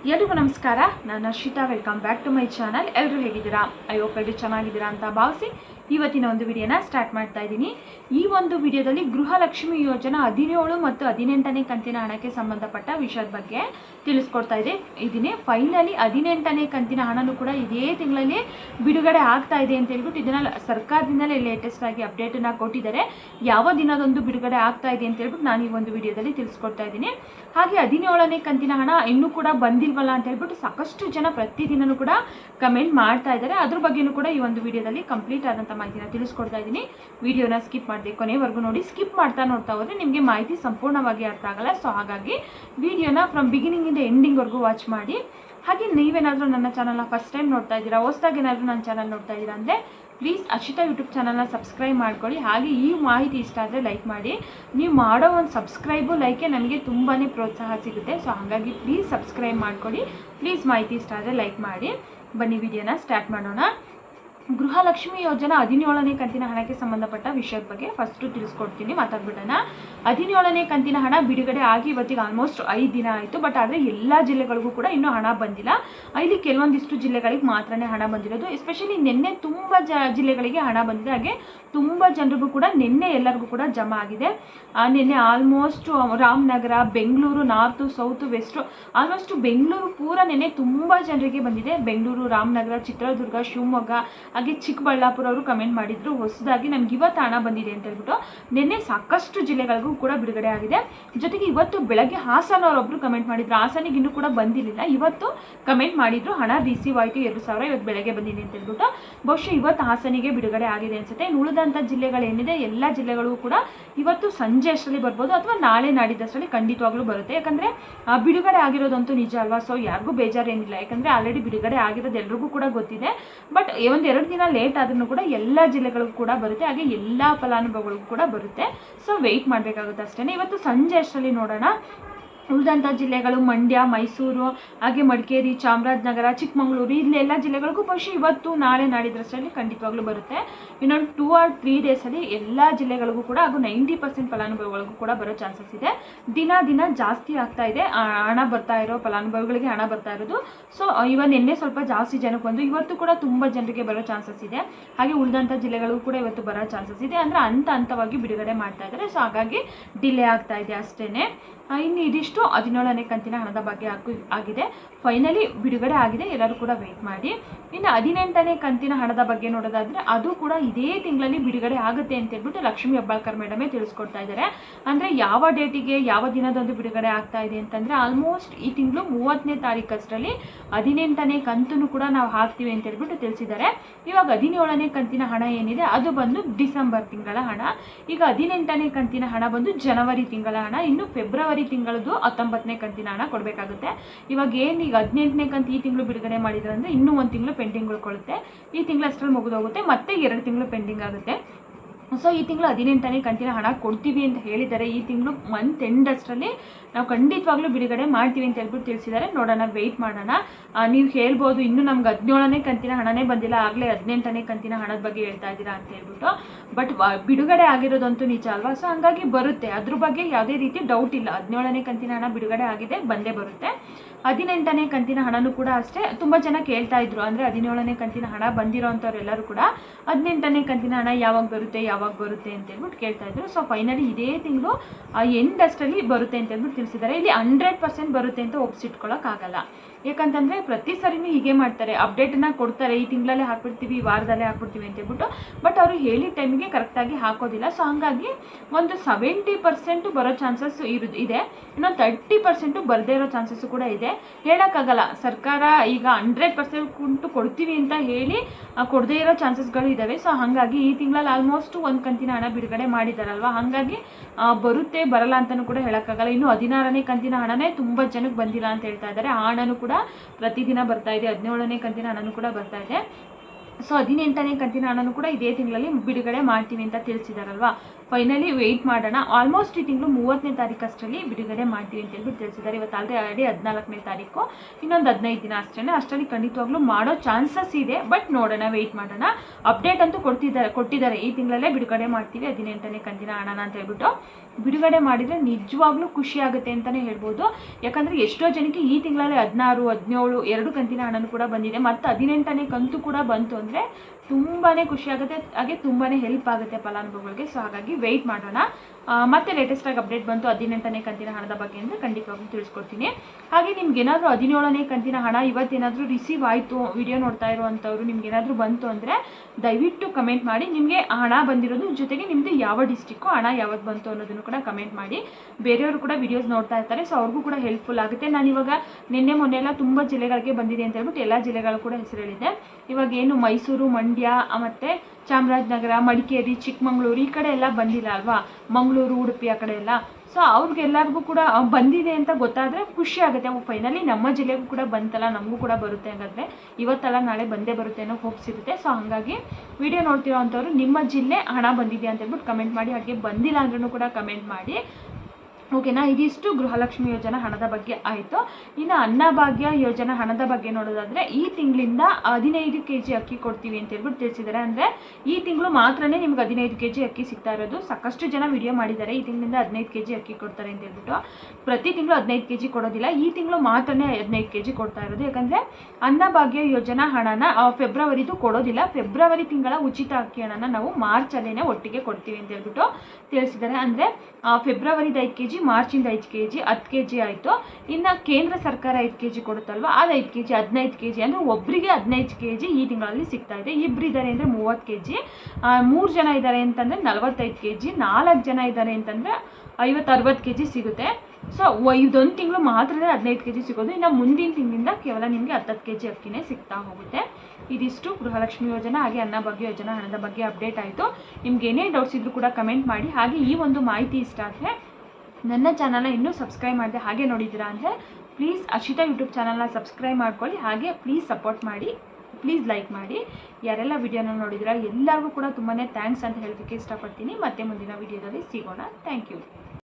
ಎಲ್ರಿಗೂ ನಮಸ್ಕಾರ. ನಾನು Arshita welcome back to my channel ಎಲ್ಲರೂ ಹೇಗಿದ್ದೀರಾ? ಐ ಹೋಪ್ ಎಲ್ಲರೂ ಚೆನ್ನಾಗಿದ್ದೀರಾ ಅಂತ ಭಾವಿಸಿ ಇವತ್ತಿನ ಒಂದು ವಿಡಿಯೋನ ಸ್ಟಾರ್ಟ್ ಮಾಡ್ತಾ ಇದ್ದೀನಿ. ಈ ಒಂದು ವಿಡಿಯೋದಲ್ಲಿ ಗೃಹಲಕ್ಷ್ಮಿ ಯೋಜನಾ ಹದಿನೇಳು ಮತ್ತು ಹದಿನೆಂಟನೇ ಕಂತಿನ ಹಣಕ್ಕೆ ಸಂಬಂಧಪಟ್ಟ ವಿಷಯದ ಬಗ್ಗೆ ತಿಳಿಸ್ಕೊಡ್ತಾ ಇದೆ. ಇದೀನಿ ಫೈನಲಿ ಹದಿನೆಂಟನೇ ಕಂತಿನ ಹಣನೂ ಕೂಡ ಇದೇ ತಿಂಗಳಲ್ಲಿ ಬಿಡುಗಡೆ ಆಗ್ತಾ ಇದೆ ಅಂತ ಹೇಳ್ಬಿಟ್ಟು ಇದನ್ನ ಸರ್ಕಾರದಿಂದಲೇ ಲೇಟೆಸ್ಟ್ ಆಗಿ ಅಪ್ಡೇಟನ್ನು ಕೊಟ್ಟಿದ್ದಾರೆ. ಯಾವ ದಿನದೊಂದು ಬಿಡುಗಡೆ ಆಗ್ತಾ ಇದೆ ಅಂತ ಹೇಳ್ಬಿಟ್ಟು ನಾನು ಈ ಒಂದು ವಿಡಿಯೋದಲ್ಲಿ ತಿಳಿಸ್ಕೊಡ್ತಾ ಇದ್ದೀನಿ. ಹಾಗೆ ಹದಿನೇಳನೇ ಕಂತಿನ ಹಣ ಇನ್ನೂ ಕೂಡ ಬಂದಿಲ್ವಲ್ಲ ಅಂತ ಹೇಳ್ಬಿಟ್ಟು ಸಾಕಷ್ಟು ಜನ ಪ್ರತಿದಿನನೂ ಕೂಡ ಕಮೆಂಟ್ ಮಾಡ್ತಾ ಇದ್ದಾರೆ. ಅದ್ರ ಬಗ್ಗೆನೂ ಕೂಡ ಈ ಒಂದು ವಿಡಿಯೋದಲ್ಲಿ ಕಂಪ್ಲೀಟ್ ಆದಂಥ ಮಾಹಿತಿನ ತಿಳಿಸ್ಕೊಡ್ತಾ ಇದ್ದೀನಿ. ವಿಡಿಯೋನ ಸ್ಕಿಪ್ ಮಾಡಿದೆ, ಕೊನೆವರೆಗೂ ನೋಡಿ ಸ್ಕಿಪ್ ಮಾಡ್ತಾ ನೋಡ್ತಾ ಹೋದರೆ ನಿಮಗೆ ಮಾಹಿತಿ ಸಂಪೂರ್ಣವಾಗಿ ಅರ್ಥ ಆಗಲ್ಲ. ಸೊ ಹಾಗಾಗಿ ವಿಡಿಯೋನ ಫ್ರಮ್ ಬಿಗಿನಿಂಗಿಂದ ಎಂಡಿಂಗ್ವರೆಗೂ ವಾಚ್ ಮಾಡಿ. ಹಾಗೆ ನೀವೇನಾದರೂ ನನ್ನ ಚಾನಲ್ನ ಫಸ್ಟ್ ಟೈಮ್ ನೋಡ್ತಾ ಇದ್ದೀರಾ, ಹೊಸ್ದಾಗಿ ಏನಾದರೂ ನನ್ನ ಚಾನಲ್ ನೋಡ್ತಾ ಇದ್ದೀರಾ ಅಂದರೆ ಪ್ಲೀಸ್ ಅಕ್ಷಿತಾ ಯೂಟ್ಯೂಬ್ ಚಾನಲ್ನ ಸಬ್ಸ್ಕ್ರೈಬ್ ಮಾಡ್ಕೊಳ್ಳಿ. ಹಾಗೆ ಈ ಮಾಹಿತಿ ಇಷ್ಟ ಆದರೆ ಲೈಕ್ ಮಾಡಿ. ನೀವು ಮಾಡೋ ಒಂದು ಸಬ್ಸ್ಕ್ರೈಬು ಲೈಕೆ ನನಗೆ ತುಂಬಾ ಪ್ರೋತ್ಸಾಹ ಸಿಗುತ್ತೆ. ಸೊ ಹಾಗಾಗಿ ಪ್ಲೀಸ್ ಸಬ್ಸ್ಕ್ರೈಬ್ ಮಾಡ್ಕೊಳ್ಳಿ. ಪ್ಲೀಸ್ ಮಾಹಿತಿ ಇಷ್ಟ ಆದರೆ ಲೈಕ್ ಮಾಡಿ. ಬನ್ನಿ ವಿಡಿಯೋನ ಸ್ಟಾರ್ಟ್ ಮಾಡೋಣ. ಗೃಹಲಕ್ಷ್ಮಿ ಯೋಜನಾ ಹದಿನೇಳನೇ ಕಂತಿನ ಹಣಕ್ಕೆ ಸಂಬಂಧಪಟ್ಟ ವಿಷಯದ ಬಗ್ಗೆ ಫಸ್ಟು ತಿಳಿಸ್ಕೊಡ್ತೀನಿ, ಮಾತಾಡ್ಬಿಡೋಣ. ಹದಿನೇಳನೇ ಕಂತಿನ ಹಣ ಬಿಡುಗಡೆ ಆಗಿ ಇವತ್ತಿಗೆ ಆಲ್ಮೋಸ್ಟ್ ಐದು ದಿನ ಆಯಿತು ಬಟ್ ಆದರೆ ಎಲ್ಲ ಜಿಲ್ಲೆಗಳಿಗೂ ಕೂಡ ಇನ್ನೂ ಹಣ ಬಂದಿಲ್ಲ. ಇಲ್ಲಿ ಕೆಲವೊಂದಿಷ್ಟು ಜಿಲ್ಲೆಗಳಿಗೆ ಮಾತ್ರನೇ ಹಣ ಬಂದಿರೋದು ಎಸ್ಪೆಷಲಿ ನಿನ್ನೆ ತುಂಬ ಜಿಲ್ಲೆಗಳಿಗೆ ಹಣ ಬಂದಿದೆ. ಹಾಗೆ ತುಂಬ ಜನರಿಗೂ ಕೂಡ ನಿನ್ನೆ ಎಲ್ಲರಿಗೂ ಕೂಡ ಜಮಾ ಆಗಿದೆ. ನಿನ್ನೆ almost Ramanagara, Bengaluru north south west almost Bengaluru ಪೂರ ನಿನ್ನೆ ತುಂಬ ಜನರಿಗೆ ಬಂದಿದೆ. ಬೆಂಗಳೂರು, ರಾಮನಗರ, ಚಿತ್ರದುರ್ಗ, ಶಿವಮೊಗ್ಗ ಹಾಗೆ ಚಿಕ್ಕಬಳ್ಳಾಪುರ ಅವರು ಕಮೆಂಟ್ ಮಾಡಿದ್ರು, ಹೊಸದಾಗಿ ನಮ್ಗೆ ಇವತ್ತು ಹಣ ಬಂದಿದೆ ಅಂತ ಹೇಳ್ಬಿಟ್ಟು ನಿನ್ನೆ ಸಾಕಷ್ಟು ಜಿಲ್ಲೆಗಳಿಗೂ ಕೂಡ ಬಿಡುಗಡೆ ಆಗಿದೆ. ಜೊತೆಗೆ ಇವತ್ತು ಬೆಳಗ್ಗೆ ಹಾಸನ ಅವರೊಬ್ರು ಕಮೆಂಟ್ ಮಾಡಿದ್ರು, ಹಾಸನಿಗೆ ಇನ್ನೂ ಕೂಡ ಬಂದಿರಲಿಲ್ಲ. ಇವತ್ತು ಕಮೆಂಟ್ ಮಾಡಿದ್ರು, ಹಣ ರಿಸೀವ್ ಆಯಿತು ಎರಡು ಸಾವಿರ ಇವತ್ತು ಬೆಳಗ್ಗೆ ಬಂದಿದೆ ಅಂತ ಹೇಳ್ಬಿಟ್ಟು. ಬಹುಶಃ ಇವತ್ತು ಹಾಸನಿಗೆ ಬಿಡುಗಡೆ ಆಗಿದೆ ಅನ್ಸುತ್ತೆ. ಇನ್ನು ಉಳಿದಂಥ ಜಿಲ್ಲೆಗಳೇನಿದೆ ಎಲ್ಲ ಜಿಲ್ಲೆಗಳಿಗೂ ಕೂಡ ಇವತ್ತು ಸಂಜೆ ಅಷ್ಟರಲ್ಲಿ ಬರ್ಬೋದು ಅಥವಾ ನಾಳೆ ನಾಡಿದ್ದಷ್ಟರಲ್ಲಿ ಖಂಡಿತವಾಗ್ಲೂ ಬರುತ್ತೆ. ಯಾಕಂದರೆ ಬಿಡುಗಡೆ ಆಗಿರೋದಂತೂ ನಿಜ ಅಲ್ವಾ? ಸೊ ಯಾರಿಗೂ ಬೇಜಾರೇನಿಲ್ಲ. ಯಾಕಂದರೆ ಆಲ್ರೆಡಿ ಬಿಡುಗಡೆ ಆಗಿರೋದು ಎಲ್ರಿಗೂ ಕೂಡ ಗೊತ್ತಿದೆ. ಬಟ್ ಒಂದು ದಿನ ಲೇಟ್ ಆದ್ರೂ ಕೂಡ ಎಲ್ಲ ಜಿಲ್ಲೆಗಳಿಗೂ ಕೂಡ ಬರುತ್ತೆ. ಹಾಗೆ ಎಲ್ಲ ಫಲಾನುಭವಿಗಳಿಗೂ ಕೂಡ ಬರುತ್ತೆ. ಸೊ ವೆಯ್ಟ್ ಮಾಡಬೇಕಾಗುತ್ತೆ ಅಷ್ಟೇ ಇವತ್ತು ಸಂಜೆ ಅಷ್ಟರಲ್ಲಿ ನೋಡೋಣ. ಉಳಿದಂಥ ಜಿಲ್ಲೆಗಳು ಮಂಡ್ಯ, ಮೈಸೂರು, ಹಾಗೆ ಮಡಿಕೇರಿ, ಚಾಮರಾಜನಗರ, ಚಿಕ್ಕಮಗಳೂರು, ಇಲ್ಲೆಲ್ಲ ಜಿಲ್ಲೆಗಳಿಗೂ ಬಹುಶಃ ಇವತ್ತು ನಾಳೆ ನಾಡಿದ್ರಷ್ಟರಲ್ಲಿ ಖಂಡಿತವಾಗ್ಲೂ ಬರುತ್ತೆ. ಇನ್ನೊಂದು ಟೂ ಆರ್ ತ್ರೀ ಡೇಸಲ್ಲಿ ಎಲ್ಲ ಜಿಲ್ಲೆಗಳಿಗೂ ಕೂಡ ಹಾಗೂ ನೈಂಟಿ ಪರ್ಸೆಂಟ್ ಫಲಾನುಭವಿಗಳಿಗೂ ಕೂಡ ಬರೋ ಚಾನ್ಸಸ್ ಇದೆ. ದಿನ ದಿನ ಜಾಸ್ತಿ ಆಗ್ತಾ ಇದೆ. ಹಣ ಬರ್ತಾ ಇರೋ ಫಲಾನುಭವಿಗಳಿಗೆ ಹಣ ಬರ್ತಾ ಇರೋದು. ಸೊ ಇವನ್ ನಿನ್ನೆ ಸ್ವಲ್ಪ ಜಾಸ್ತಿ ಜನಕ್ಕೆ ಬಂದು ಇವತ್ತು ಕೂಡ ತುಂಬ ಜನರಿಗೆ ಬರೋ ಚಾನ್ಸಸ್ ಇದೆ. ಹಾಗೆ ಉಳಿದಂಥ ಜಿಲ್ಲೆಗಳಿಗೂ ಕೂಡ ಇವತ್ತು ಬರೋ ಚಾನ್ಸಸ್ ಇದೆ. ಅಂದರೆ ಹಂತ ಹಂತವಾಗಿ ಬಿಡುಗಡೆ ಮಾಡ್ತಾ ಇದ್ದಾರೆ. ಸೊ ಹಾಗಾಗಿ ಡಿಲೇ ಆಗ್ತಾ ಇದೆ ಅಷ್ಟೇ ಇನ್ನು ಇದಿಷ್ಟು. ಹದಿನೇಳನೇ ಕಂತಿನ ಹಣದ ಬಗ್ಗೆ ಆಗು ಆಗಿದೆ. ಫೈನಲಿ ಬಿಡುಗಡೆ ಆಗಿದೆ. ಎಲ್ಲರೂ ಕೂಡ ವೆಯ್ಟ್ ಮಾಡಿ. ಇನ್ನು ಹದಿನೆಂಟನೇ ಕಂತಿನ ಹಣದ ಬಗ್ಗೆ ನೋಡೋದಾದ್ರೆ, ಅದು ಕೂಡ ಇದೇ ತಿಂಗಳಲ್ಲಿ ಬಿಡುಗಡೆ ಆಗುತ್ತೆ ಅಂತ ಹೇಳ್ಬಿಟ್ಟು ಲಕ್ಷ್ಮೀ ಹೆಬ್ಬಾಳ್ಕರ್ ಮೇಡಮೇ ತಿಳಿಸ್ಕೊಡ್ತಾ ಇದ್ದಾರೆ. ಅಂದರೆ ಯಾವ ಡೇಟಿಗೆ ಯಾವ ದಿನದಂದು ಬಿಡುಗಡೆ ಆಗ್ತಾ ಇದೆ ಅಂತಂದರೆ ಆಲ್ಮೋಸ್ಟ್ ಈ ತಿಂಗಳು ಮೂವತ್ತನೇ ತಾರೀಕಷ್ಟರಲ್ಲಿ ಹದಿನೆಂಟನೇ ಕಂತನ್ನು ಕೂಡ ನಾವು ಹಾಕ್ತೀವಿ ಅಂತ ಹೇಳ್ಬಿಟ್ಟು ತಿಳಿಸಿದ್ದಾರೆ. ಇವಾಗ ಹದಿನೇಳನೇ ಕಂತಿನ ಹಣ ಏನಿದೆ, ಅದು ಬಂದು ಡಿಸೆಂಬರ್ ತಿಂಗಳ ಹಣ. ಈಗ ಹದಿನೆಂಟನೇ ಕಂತಿನ ಹಣ ಬಂದು ಜನವರಿ ತಿಂಗಳ ಹಣ. ಇನ್ನು ಫೆಬ್ರವರಿ ತಿಂಗಳದ್ದು ಹತ್ತೊಂಬತ್ತನೇ ಕಂತಿನ ಹಣ ಕೊಡಬೇಕಾಗುತ್ತೆ. ಇವಾಗ ಏನು ಈಗ ಹದಿನೆಂಟನೇ ಕಂತು ಈ ತಿಂಗಳು ಬಿಡುಗಡೆ ಮಾಡಿದ್ರೆ ಅಂದರೆ ಇನ್ನೂ ಒಂದು ತಿಂಗಳು ಪೆಂಡಿಂಗ್ ಉಳ್ಕೊಳ್ಳುತ್ತೆ ಈ ತಿಂಗಳು ಅಷ್ಟರಲ್ಲಿ ಮುಗಿದೋಗುತ್ತೆ ಮತ್ತೆ ಎರಡು ತಿಂಗಳು ಪೆಂಡಿಂಗ್ ಆಗುತ್ತೆ. ಸೊ, ಈ ತಿಂಗಳು ಹದಿನೆಂಟನೇ ಕಂತಿನ ಹಣ ಕೊಡ್ತೀವಿ ಅಂತ ಹೇಳಿದ್ದಾರೆ. ಈ ತಿಂಗಳು ಮಂತ್ ಎಂಡ್ ಅಷ್ಟರಲ್ಲಿ ನಾವು ಖಂಡಿತವಾಗ್ಲೂ ಬಿಡುಗಡೆ ಮಾಡ್ತೀವಿ ಅಂತ ಹೇಳ್ಬಿಟ್ಟು ತಿಳಿಸಿದ್ದಾರೆ. ನೋಡೋಣ ವೆಯ್ಟ್ ಮಾಡೋಣ. ನೀವು ಹೇಳ್ಬೋದು, ಇನ್ನೂ ನಮ್ಗೆ ಹದಿನೇಳನೇ ಕಂತಿನ ಹಣನೇ ಬಂದಿಲ್ಲ. ಆಗಲೇ ಹದಿನೆಂಟನೇ ಕಂತಿನ ಹಣದ ಬಗ್ಗೆ ಹೇಳ್ತಾ ಇದ್ದೀರಾ ಅಂತ ಹೇಳ್ಬಿಟ್ಟು. ಬಟ್ ಬಿಡುಗಡೆ ಆಗಿರೋದಂತೂ ನಿಜ ಅಲ್ವಾ? ಸೊ ಹಂಗಾಗಿ ಬರುತ್ತೆ. ಅದ್ರ ಬಗ್ಗೆ ಯಾವುದೇ ರೀತಿ ಡೌಟ್ ಇಲ್ಲ. ಹದಿನೇಳನೇ ಕಂತಿನ ಹಣ ಬಿಡುಗಡೆ ಆಗಿದೆ, ಬಂದೇ ಬರುತ್ತೆ. ಹದಿನೆಂಟನೇ ಕಂತಿನ ಹಣನೂ ಕೂಡ ಅಷ್ಟೇ. ತುಂಬ ಜನ ಕೇಳ್ತಾ ಇದ್ರು. ಅಂದರೆ ಹದಿನೇಳನೇ ಕಂತಿನ ಹಣ ಬಂದಿರೋ ಕೂಡ ಹದಿನೆಂಟನೇ ಕಂತಿನ ಹಣ ಯಾವಾಗ ಬರುತ್ತೆ ಯಾವಾಗ ಬರುತ್ತೆ ಅಂತ ಹೇಳ್ಬಿಟ್ಟು ಕೇಳ್ತಾ ಇದ್ರು. ಸೊ ಫೈನಲಿ ಇದೇ ತಿಂಗಳು ಎಂಡ್ ಅಷ್ಟರಲ್ಲಿ ಬರುತ್ತೆ ಅಂತ ಹೇಳ್ಬಿಟ್ಟು ತಿಳಿಸಿದ್ದಾರೆ. ಇಲ್ಲಿ ಹಂಡ್ರೆಡ್ ಪರ್ಸೆಂಟ್ ಬರುತ್ತೆ ಅಂತ ಒಪ್ಸಿಟ್ಕೊಳ್ಳೋಕ್ಕಾಗಲ್ಲ ಯಾಕಂತಂದರೆ ಪ್ರತಿ ಸರಿನೂ ಹೀಗೆ ಮಾಡ್ತಾರೆ. ಅಪ್ಡೇಟನ್ನು ಕೊಡ್ತಾರೆ. ಈ ತಿಂಗಳಲ್ಲೇ ಹಾಕ್ಬಿಡ್ತೀವಿ, ಈ ವಾರದಲ್ಲೇ ಹಾಕ್ಬಿಡ್ತೀವಿ ಅಂತ ಹೇಳ್ಬಿಟ್ಟು. ಬಟ್ ಅವರು ಹೇಳಿದ ಟೈಮಿಗೆ ಕರೆಕ್ಟಾಗಿ ಹಾಕೋದಿಲ್ಲ. ಸೊ ಹಂಗಾಗಿ ಒಂದು ಸೆವೆಂಟಿ ಪರ್ಸೆಂಟು ಬರೋ ಚಾನ್ಸಸ್ ಇರು ಇದೆ. ಇನ್ನೊಂದು ತರ್ಟಿ ಪರ್ಸೆಂಟು ಬರದೇ ಇರೋ ಚಾನ್ಸಸ್ಸು ಕೂಡ ಇದೆ. ಹೇಳೋಕ್ಕಾಗಲ್ಲ. ಸರ್ಕಾರ ಈಗ ಹಂಡ್ರೆಡ್ ಪರ್ಸೆಂಟ್ ಕುಂಟು ಕೊಡ್ತೀವಿ ಅಂತ ಹೇಳಿ ಕೊಡದೇ ಇರೋ ಚಾನ್ಸಸ್ಗಳು ಇದ್ದಾವೆ ಸೊ ಹಾಗಾಗಿ ಈ ತಿಂಗಳಲ್ಲಿ ಆಲ್ಮೋಸ್ಟ್ ಒಂದು ಕಂತಿನ ಹಣ ಬಿಡುಗಡೆ ಮಾಡಿದಾರಲ್ವ? ಹಾಗಾಗಿ ಬರುತ್ತೆ, ಬರಲ್ಲ ಅಂತಲೂ ಕೂಡ ಹೇಳೋಕ್ಕಾಗಲ್ಲ. ಇನ್ನು ಹದಿನಾರನೇ ಕಂತಿನ ಹಣನೇ ತುಂಬ ಜನಕ್ಕೆ ಬಂದಿಲ್ಲ ಅಂತ ಹೇಳ್ತಾ ಇದ್ದಾರೆ. ಆ ಹಣನೂ ಕೂಡ ಪ್ರತಿದಿನ ಬರ್ತಾ ಇದೆ. ಹದಿನೇಳನೇ ಕಂತಿನ ಹಣನೂ ಕೂಡ ಬರ್ತಾ ಇದೆ. ಸೊ ಹದಿನೆಂಟನೇ ಕಂತಿನ ಹಣನೂ ಕೂಡ ಇದೇ ತಿಂಗಳಲ್ಲಿ ಬಿಡುಗಡೆ ಮಾಡ್ತೀವಿ ಅಂತ ತಿಳಿಸಿದಾರಲ್ವಾ? ಫೈನಲಿ ವೆಯ್ಟ್ ಮಾಡೋಣ. ಆಲ್ಮೋಸ್ಟ್ ಈ ತಿಂಗಳು ಮೂವತ್ತನೇ ತಾರೀಕು ಅಷ್ಟರಲ್ಲಿ ಬಿಡುಗಡೆ ಮಾಡ್ತೀವಿ ಅಂತ ಹೇಳ್ಬಿಟ್ಟು ತಿಳಿಸಿದ್ದಾರೆ. ಇವತ್ತು ಆಲ್ರೆಡಿ ಹದಿನಾಲ್ಕನೇ ತಾರೀಕು. ಇನ್ನೊಂದು ಹದಿನೈದು ದಿನ ಅಷ್ಟೇ ಅಷ್ಟರಲ್ಲಿ ಖಂಡಿತವಾಗ್ಲೂ ಮಾಡೋ ಚಾನ್ಸಸ್ ಇದೆ. ಬಟ್ ನೋಡೋಣ ವೆಯ್ಟ್ ಮಾಡೋಣ. ಅಪ್ಡೇಟ್ ಅಂತೂ ಕೊಡ್ತಿದ್ದಾರೆ, ಕೊಟ್ಟಿದ್ದಾರೆ. ಈ ತಿಂಗಳಲ್ಲೇ ಬಿಡುಗಡೆ ಮಾಡ್ತೀವಿ. ಹದಿನೆಂಟನೇ ಕಂತಿನ ಹಣನ ಅಂತ ಹೇಳ್ಬಿಟ್ಟು. ಬಿಡುಗಡೆ ಮಾಡಿದರೆ ನಿಜವಾಗ್ಲೂ ಖುಷಿ ಆಗುತ್ತೆ ಅಂತಲೇ ಹೇಳ್ಬೋದು. ಯಾಕಂದರೆ ಎಷ್ಟೋ ಜನಕ್ಕೆ ಈ ತಿಂಗಳಲ್ಲೇ ಹದಿನಾರು, ಹದಿನೇಳು ಎರಡು ಕಂತಿನ ಹಣನೂ ಕೂಡ ಬಂದಿದೆ. ಮತ್ತು ಹದಿನೆಂಟನೇ ಕಂತು ಕೂಡ ಬಂತು ಅಂದರೆ ತುಂಬಾ ಖುಷಿ ಆಗುತ್ತೆ. ಹಾಗೆ ತುಂಬಾ ಹೆಲ್ಪ್ ಆಗುತ್ತೆ ಫಲಾನುಭವಿಗಳಿಗೆ. ಸೊ ಹಾಗಾಗಿ ವೆಯ್ಟ್ ಮಾಡೋಣ. ಮತ್ತೆ ಲೇಟೆಸ್ಟಾಗಿ ಅಪ್ಡೇಟ್ ಬಂತು ಹದಿನೆಂಟನೇ ಕಂತಿನ ಹಣದ ಬಗ್ಗೆ ಅಂದರೆ ಖಂಡಿತವಾಗ್ಲೂ ತಿಳಿಸ್ಕೊಡ್ತೀನಿ. ಹಾಗೆ ನಿಮ್ಗೆ ಏನಾದರೂ ಹದಿನೇಳನೇ ಕಂತಿನ ಹಣ ಇವತ್ತೇನಾದರೂ ರಿಸೀವ್ ಆಯಿತು ವಿಡಿಯೋ ನೋಡ್ತಾ ಇರುವಂಥವ್ರು ನಿಮ್ಗೆ ಏನಾದರೂ ಬಂತು ಅಂದರೆ ದಯವಿಟ್ಟು ಕಮೆಂಟ್ ಮಾಡಿ. ನಿಮಗೆ ಹಣ ಬಂದಿರೋದು ಜೊತೆಗೆ ನಿಮ್ಮದು ಯಾವ ಡಿಸ್ಟಿಕ್ಕು ಹಣ ಯಾವತ್ತು ಬಂತು ಅನ್ನೋದನ್ನು ಕೂಡ ಕಮೆಂಟ್ ಮಾಡಿ. ಬೇರೆಯವರು ಕೂಡ ವಿಡಿಯೋಸ್ ನೋಡ್ತಾ ಇರ್ತಾರೆ ಸೊ ಅವ್ರಿಗೂ ಕೂಡ ಹೆಲ್ಪ್ಫುಲ್ ಆಗುತ್ತೆ. ನಾನು ಇವಾಗ ನಿನ್ನೆ ಮೊನ್ನೆ ಎಲ್ಲ ತುಂಬ ಜಿಲ್ಲೆಗಳಿಗೆ ಬಂದಿದೆ ಅಂತ ಹೇಳ್ಬಿಟ್ಟು ಎಲ್ಲ ಜಿಲ್ಲೆಗಳು ಕೂಡ ಹೆಸರು ಹೇಳಿದೆ ಇವಾಗ ಏನು ಮೈಸೂರು, ಮಂಡ್ಯ ಮತ್ತು ಚಾಮರಾಜನಗರ, ಮಡಿಕೇರಿ, ಚಿಕ್ಕಮಂಗ್ಳೂರು ಈ ಕಡೆ ಎಲ್ಲ ಬಂದಿಲ್ಲ ಅಲ್ವಾ? ಮಂಗಳೂರು, ಉಡುಪಿ ಆ ಕಡೆ ಎಲ್ಲ. ಸೊ ಅವ್ರಿಗೆಲ್ಲರಿಗೂ ಕೂಡ ಬಂದಿದೆ ಅಂತ ಗೊತ್ತಾದರೆ ಖುಷಿ ಆಗುತ್ತೆ. ಫೈನಲಿ ನಮ್ಮ ಜಿಲ್ಲೆಗೂ ಕೂಡ ಬಂತಲ್ಲ, ನಮಗೂ ಕೂಡ ಬರುತ್ತೆ ಹಾಗಾದರೆ. ಇವತ್ತಲ್ಲ ನಾಳೆ ಬಂದೇ ಬರುತ್ತೆ ಅನ್ನೋ ಹೋಪ್ಸ್ ಸಿಗುತ್ತೆ. ಸೊ ಹಾಗಾಗಿ ವಿಡಿಯೋ ನೋಡ್ತಿರೋ ಅಂಥವ್ರು, ನಿಮ್ಮ ಜಿಲ್ಲೆ ಹಣ ಬಂದಿದೆ ಅಂತ ಹೇಳ್ಬಿಟ್ಟು ಕಮೆಂಟ್ ಮಾಡಿ. ಹಾಗೆ ಬಂದಿಲ್ಲ ಅಂದ್ರೂ ಕೂಡ ಕಮೆಂಟ್ ಮಾಡಿ. ಓಕೆನಾ? ಇದಿಷ್ಟು ಗೃಹಲಕ್ಷ್ಮಿ ಯೋಜನೆ ಹಣದ ಬಗ್ಗೆ ಆಯಿತು. ಇನ್ನು ಅನ್ನಭಾಗ್ಯ ಯೋಜನಾ ಹಣದ ಬಗ್ಗೆ ನೋಡೋದಾದರೆ, ಈ ತಿಂಗಳಿಂದ ಹದಿನೈದು ಕೆ ಜಿ ಅಕ್ಕಿ ಕೊಡ್ತೀವಿ ಅಂತ ಹೇಳ್ಬಿಟ್ಟು ತಿಳಿಸಿದ್ದಾರೆ. ಅಂದರೆ, ಈ ತಿಂಗಳು ಮಾತ್ರನೇ ನಿಮ್ಗೆ ಹದಿನೈದು ಕೆ ಜಿ ಅಕ್ಕಿ ಸಿಗ್ತಾ ಇರೋದು. ಸಾಕಷ್ಟು ಜನ ವಿಡಿಯೋ ಮಾಡಿದ್ದಾರೆ, ಈ ತಿಂಗಳಿಂದ ಹದಿನೈದು ಕೆ ಜಿ ಅಕ್ಕಿ ಕೊಡ್ತಾರೆ ಅಂತ ಹೇಳ್ಬಿಟ್ಟು. ಪ್ರತಿ ತಿಂಗಳು ಹದಿನೈದು ಕೆ ಜಿ ಕೊಡೋದಿಲ್ಲ. ಈ ತಿಂಗಳು ಮಾತ್ರನೇ ಹದಿನೈದು ಕೆ ಜಿ ಕೊಡ್ತಾ ಇರೋದು. ಯಾಕಂದರೆ, ಅನ್ನಭಾಗ್ಯ ಯೋಜನಾ ಹಣನ ಫೆಬ್ರವರಿದು ಕೊಡೋದಿಲ್ಲ. ಫೆಬ್ರವರಿ ತಿಂಗಳ ಉಚಿತ ಅಕ್ಕಿ ಹಣನ ನಾವು ಮಾರ್ಚಲ್ಲೇ ಒಟ್ಟಿಗೆ ಕೊಡ್ತೀವಿ ಅಂತ ಹೇಳ್ಬಿಟ್ಟು ತಿಳಿಸಿದ್ದಾರೆ. ಅಂದರೆ ಫೆಬ್ರವರಿದು ಐದು ಕೆ ಜಿ ಮಾರ್ಚಿಂದ ಐದು ಕೆ ಜಿ ಹತ್ತು ಕೆ ಜಿ ಆಯಿತು. ಇನ್ನು ಕೇಂದ್ರ ಸರ್ಕಾರ ಐದು ಕೆ ಜಿ ಕೊಡುತ್ತಲ್ವ? ಅದು ಐದು ಕೆ ಜಿ ಹದಿನೈದು ಕೆ ಜಿ ಅಂದರೆ ಒಬ್ಬರಿಗೆ ಹದಿನೈದು ಕೆ ಜಿ ಈ ತಿಂಗಳಲ್ಲಿ ಸಿಗ್ತಾ ಇದೆ. ಇಬ್ಬರು ಇದ್ದಾರೆ ಅಂದರೆ ಮೂವತ್ತು ಕೆ ಜಿ ಮೂರು ಜನ ಇದ್ದಾರೆ ಅಂತಂದರೆ ನಲವತ್ತೈದು ಕೆ ಜಿ ನಾಲ್ಕು ಜನ ಇದ್ದಾರೆ ಅಂತಂದರೆ ಐವತ್ತು, ಅರವತ್ತು ಕೆ ಜಿ ಸಿಗುತ್ತೆ ಸೊ ಇದೊಂದು ತಿಂಗಳು ಮಾತ್ರ ಹದಿನೈದು ಕೆ ಜಿ ಸಿಗೋದು. ಇನ್ನು ಮುಂದಿನ ತಿಂಗಳಿಂದ ಕೇವಲ ನಿಮಗೆ ಹತ್ತತ್ತು ಕೆ ಜಿ ಅಕ್ಕಿನೇ ಸಿಗ್ತಾ ಹೋಗುತ್ತೆ. ಇದಿಷ್ಟು ಗೃಹಲಕ್ಷ್ಮಿ ಯೋಜನೆ ಹಾಗೆ ಅನ್ನಭಾಗ್ಯ ಯೋಜನಾ ಹಣದ ಬಗ್ಗೆ ಅಪ್ಡೇಟ್ ಆಯಿತು. ನಿಮ್ಗೆ ಏನೇ ಡೌಟ್ಸ್ ಇದ್ರೂ ಕೂಡ ಕಮೆಂಟ್ ಮಾಡಿ. ಹಾಗೆ ಈ ಒಂದು ಮಾಹಿತಿ ಇಷ್ಟ ಆದರೆ ನನ್ನ ಚಾನಲ್ನ ಇನ್ನೂ ಸಬ್ಸ್ಕ್ರೈಬ್ ಮಾಡಿದೆ ಹಾಗೆ ನೋಡಿದ್ದೀರಾ ಅಂದರೆ ಪ್ಲೀಸ್ ಅಶಿತಾ ಯೂಟ್ಯೂಬ್ ಚಾನಲ್ನ ಸಬ್ಸ್ಕ್ರೈಬ್ ಮಾಡ್ಕೊಳ್ಳಿ, ಹಾಗೆ ಪ್ಲೀಸ್ ಸಪೋರ್ಟ್ ಮಾಡಿ ಪ್ಲೀಸ್ ಲೈಕ್ ಮಾಡಿ. ಯಾರೆಲ್ಲ ವಿಡಿಯೋನ ನೋಡಿದಿರಾ ಎಲ್ಲರಿಗೂ ಕೂಡ ತುಂಬಾ ಥ್ಯಾಂಕ್ಸ್ ಅಂತ ಹೇಳೋದಕ್ಕೆ ಇಷ್ಟಪಡ್ತೀನಿ. ಮತ್ತೆ ಮುಂದಿನ ವಿಡಿಯೋದಲ್ಲಿ ಸಿಗೋಣ. Thank you